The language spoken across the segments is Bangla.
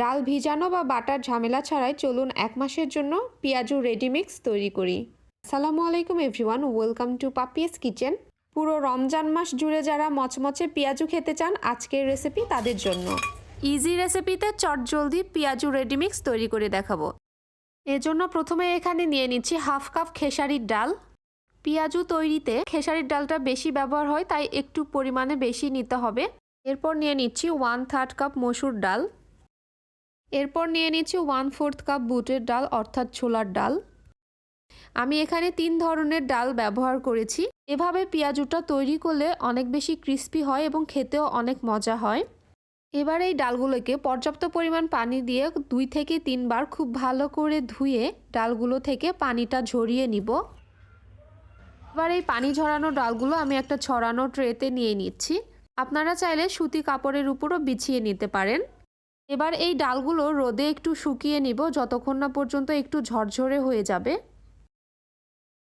ডাল ভিজানো বা বাটার ঝামেলা ছাড়াই চলুন এক মাসের জন্য পেঁয়াজু রেডিমিক্স তৈরি করি। আসসালামু আলাইকুম everyone welcome to Papia's kitchen পুরো রমজান মাস জুড়ে যারা মচমচে পেঁয়াজু খেতে চান, আজকের রেসিপি তাদের জন্য। ইজি রেসিপিতে চটজলদি পেঁয়াজু রেডিমিক্স তৈরি করে দেখাবো। এজন্য প্রথমে এখানে নিয়ে নিচ্ছি হাফ কাপ খেসারির ডাল। পেঁয়াজু তৈরিতে খেসারির ডালটা বেশি ব্যবহার হয়, তাই একটু পরিমাণে বেশি নিতে হবে। এরপর নিয়ে নিচ্ছি ওয়ান থার্ড কাপ মসুর ডাল। এরপর নিয়ে নিচ্ছি ওয়ান ফোর্থ কাপ বুটের ডাল, অর্থাৎ ছোলার ডাল। আমি এখানে তিন ধরনের ডাল ব্যবহার করেছি। এভাবে পেঁয়াজুটা তৈরি করলে অনেক বেশি ক্রিস্পি হয় এবং খেতেও অনেক মজা হয়। এবার এই ডালগুলোকে পর্যাপ্ত পরিমাণ পানি দিয়ে দুই থেকে তিনবার খুব ভালো করে ধুয়ে ডালগুলো থেকে পানিটা ঝরিয়ে নিব। এবার এই পানি ঝরানো ডালগুলো আমি একটা ছড়ানো ট্রেতে নিয়ে নিচ্ছি। আপনারা চাইলে সুতি কাপড়ের উপরও বিছিয়ে নিতে পারেন। এবার এই ডালগুলো রোদে একটু শুকিয়ে নিব, যতক্ষণ না পর্যন্ত একটু ঝরঝরে হয়ে যাবে।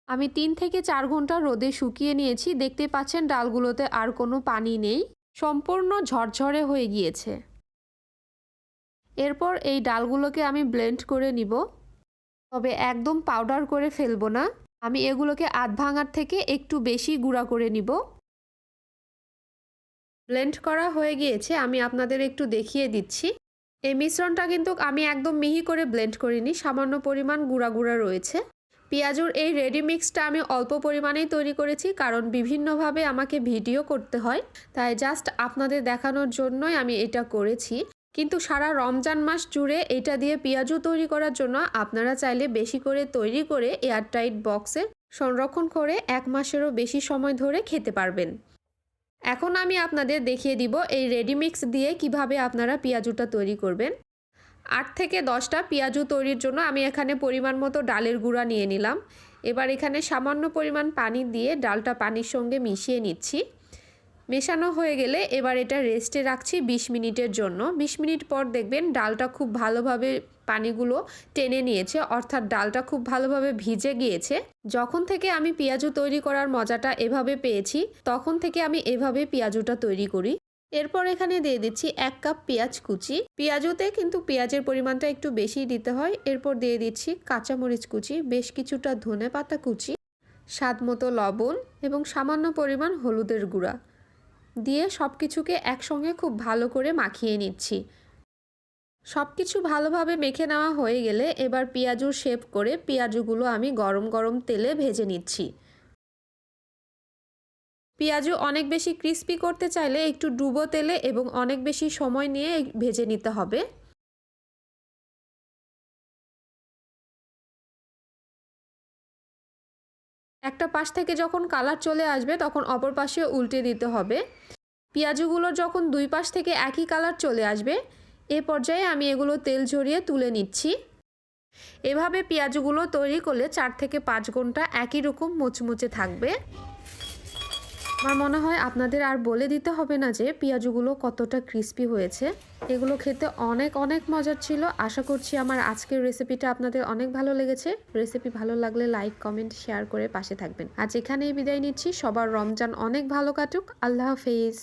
আমি তিন থেকে চার ঘণ্টা রোদে শুকিয়ে নিয়েছি, দেখতে পাচ্ছেন ডালগুলোতে আর কোনো পানি নেই, সম্পূর্ণ ঝরঝরে হয়ে গিয়েছে। এরপর এই ডালগুলোকে আমি ব্লেন্ড করে নিব। তবে একদম পাউডার করে ফেলব না, আমি এগুলোকে আধ ভাঙার থেকে একটু বেশি গুঁড়া করে নিব। ব্লেন্ড করা হয়ে গিয়েছে, আমি আপনাদের একটু দেখিয়ে দিচ্ছি। এই মিশ্রণটা কিন্তু আমি একদম মিহি করে ব্লেন্ড করিনি, সামান্য পরিমাণ গুঁড়া গুঁড়া রয়েছে। পেঁয়াজুর এই রেডি মিক্সটা আমি অল্প পরিমাণেই তৈরি করেছি, কারণ বিভিন্নভাবে আমাকে ভিডিও করতে হয়, তাই জাস্ট আপনাদের দেখানোর জন্যই আমি এটা করেছি। কিন্তু সারা রমজান মাস জুড়ে এটা দিয়ে পেঁয়াজু তৈরি করার জন্য আপনারা চাইলে বেশি করে তৈরি করে এয়ারটাইট বক্সে সংরক্ষণ করে এক মাসেরও বেশি সময় ধরে খেতে পারবেন। এখন আমি আপনাদের দেখিয়ে দিব এই রেডিমিক্স দিয়ে কীভাবে আপনারা পেঁয়াজুটা তৈরি করবেন। আট থেকে দশটা পেঁয়াজু তৈরির জন্য আমি এখানে পরিমাণ মতো ডালের গুঁড়া নিয়ে নিলাম। এবার এখানে সামান্য পরিমাণ পানি দিয়ে ডালটা পানির সঙ্গে মিশিয়ে নিচ্ছি। মেশানো হয়ে গেলে এবার এটা রেস্টে রাখছি ২০ মিনিটের জন্য। ২০ মিনিট পর দেখবেন ডালটা খুব ভালোভাবে পানিগুলো টেনে নিয়েছে, অর্থাৎ ডালটা খুব ভালোভাবে ভিজে গিয়েছে। যখন থেকে আমি পেঁয়াজু তৈরি করার মজাটা এভাবে পেয়েছি, তখন থেকে আমি এভাবে পেঁয়াজুটা তৈরি করি। এরপর এখানে দিয়ে দিচ্ছি এক কাপ পেঁয়াজ কুচি। পেঁয়াজুতে কিন্তু পেঁয়াজের পরিমাণটা একটু বেশি দিতে হয়। এরপর দিয়ে দিচ্ছি কাঁচামরিচ কুচি, বেশ কিছুটা ধনে পাতা কুচি স্বাদ মতো লবণ এবং সামান্য পরিমাণ হলুদের গুঁড়া। দিয়ে সব কিছুকে একসঙ্গে খুব ভালো করে মাখিয়ে নিচ্ছি। সব কিছু ভালোভাবে মেখে নেওয়া হয়ে গেলে এবার পেঁয়াজুর শেপ করে পেঁয়াজুগুলো আমি গরম গরম তেলে ভেজে নিচ্ছি। পেঁয়াজু অনেক বেশি ক্রিস্পি করতে চাইলে একটু ডুবো তেলে এবং অনেক বেশি সময় নিয়ে ভেজে নিতে হবে। একটা পাশ থেকে যখন কালার চলে আসবে, তখন অপর পাশে উল্টে দিতে হবে। পেঁয়াজগুলোর যখন দুই পাশ থেকে একই কালার চলে আসবে, এ পর্যায়ে আমি এগুলো তেল ঝরিয়ে তুলে নিচ্ছি। এভাবে পেঁয়াজগুলো তৈরি করলে চার থেকে পাঁচ ঘণ্টা একই রকম মোচমুচে থাকবে। আমার মনে হয় আপনাদের আর বলে দিতে হবে না যে পেঁয়াজগুলো কতটা ক্রিস্পি হয়েছে। এগুলো খেতে অনেক অনেক মজার ছিল। আশা করছি আমার আজকের রেসিপিটা আপনাদের অনেক ভালো লেগেছে। রেসিপি ভালো লাগলে লাইক কমেন্ট শেয়ার করে পাশে থাকবেন। আজ এখানেই বিদায় নিচ্ছি। সবার রমজান অনেক ভালো কাটুক। আল্লাহ হাফেজ।